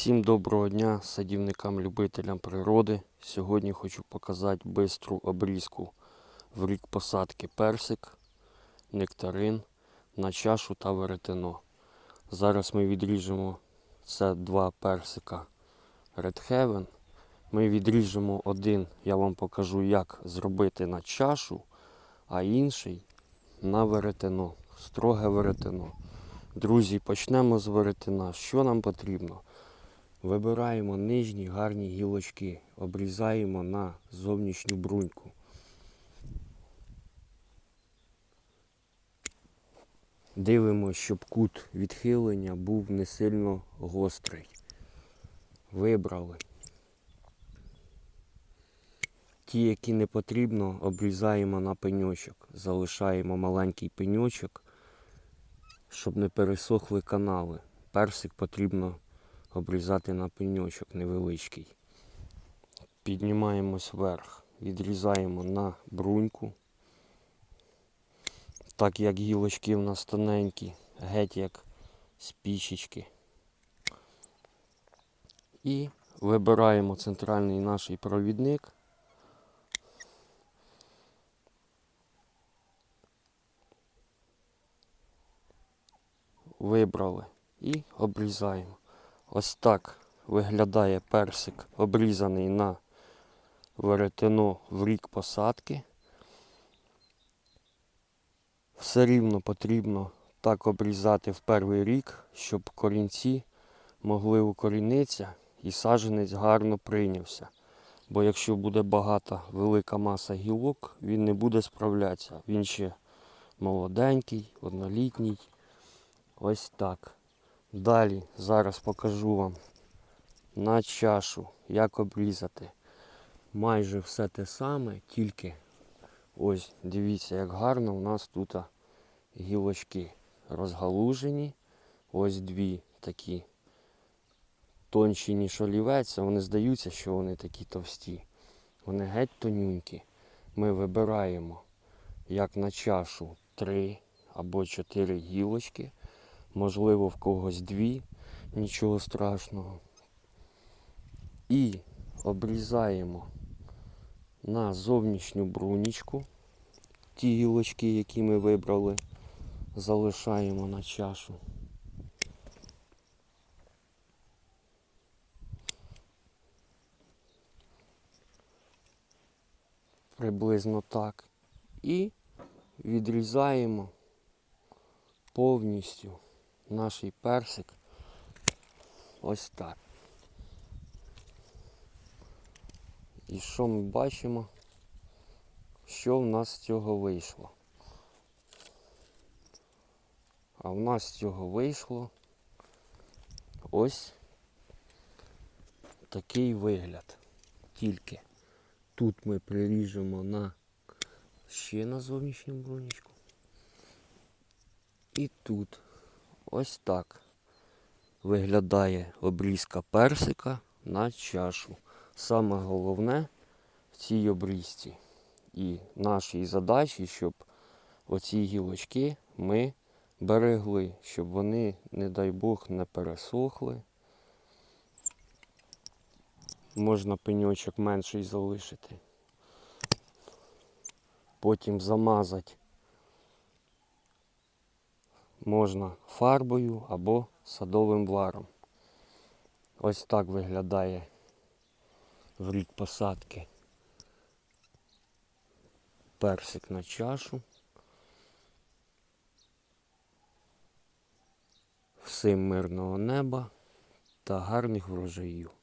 Всім доброго дня садівникам-любителям природи. Сьогодні хочу показати бистру обрізку в рік посадки персик, нектарин на чашу та веретено. Зараз ми відріжемо це два персика Red Heaven. Ми відріжемо один, я вам покажу, як зробити на чашу, а інший на веретено, строге веретено. Друзі, почнемо з веретена. Що нам потрібно? Вибираємо нижні гарні гілочки, обрізаємо на зовнішню бруньку. Дивимося, щоб кут відхилення був не сильно гострий. Вибрали. Ті, які не потрібно, обрізаємо на пеньочок. Залишаємо маленький пеньочок, щоб не пересохли канали. Персик потрібно обрізати на пеньочок невеличкий. Піднімаємось вверх, відрізаємо на бруньку. Так як гілочки в нас тоненькі, геть як з пічечки. І вибираємо центральний наш провідник. Вибрали і обрізаємо. Ось так виглядає персик, обрізаний на веретено в рік посадки. Все рівно потрібно так обрізати в перший рік, щоб корінці могли укорінитися і саджанець гарно прийнявся. Бо якщо буде багата велика маса гілок, він не буде справлятися. Він ще молоденький, однолітній. Ось так. Далі зараз покажу вам на чашу, як обрізати. Майже все те саме, тільки ось дивіться, як гарно у нас тут гілочки розгалужені. Ось дві такі тонші, ніж олівець, вони здаються, що вони такі товсті. Вони геть тонюнькі. Ми вибираємо як на чашу три або чотири гілочки можливо в когось дві, нічого страшного. І обрізаємо на зовнішню брунічку ті гілочки, які ми вибрали, залишаємо на чашу. Приблизно так. І відрізаємо повністю наш персик ось так. І що ми бачимо? Що в нас з цього вийшло? А в нас з цього вийшло ось такий вигляд. Тільки тут ми приріжемо на ще на зовнішню бронічку. І тут ось так виглядає обрізка персика на чашу. Саме головне в цій обрізці і нашій задачі, щоб оці гілочки ми берегли, щоб вони, не дай Бог, не пересохли. Можна пеньочок менший залишити. Потім замазати можна фарбою або садовим варом. Ось так виглядає в рік посадки персик на чашу. Всім мирного неба та гарних врожаїв.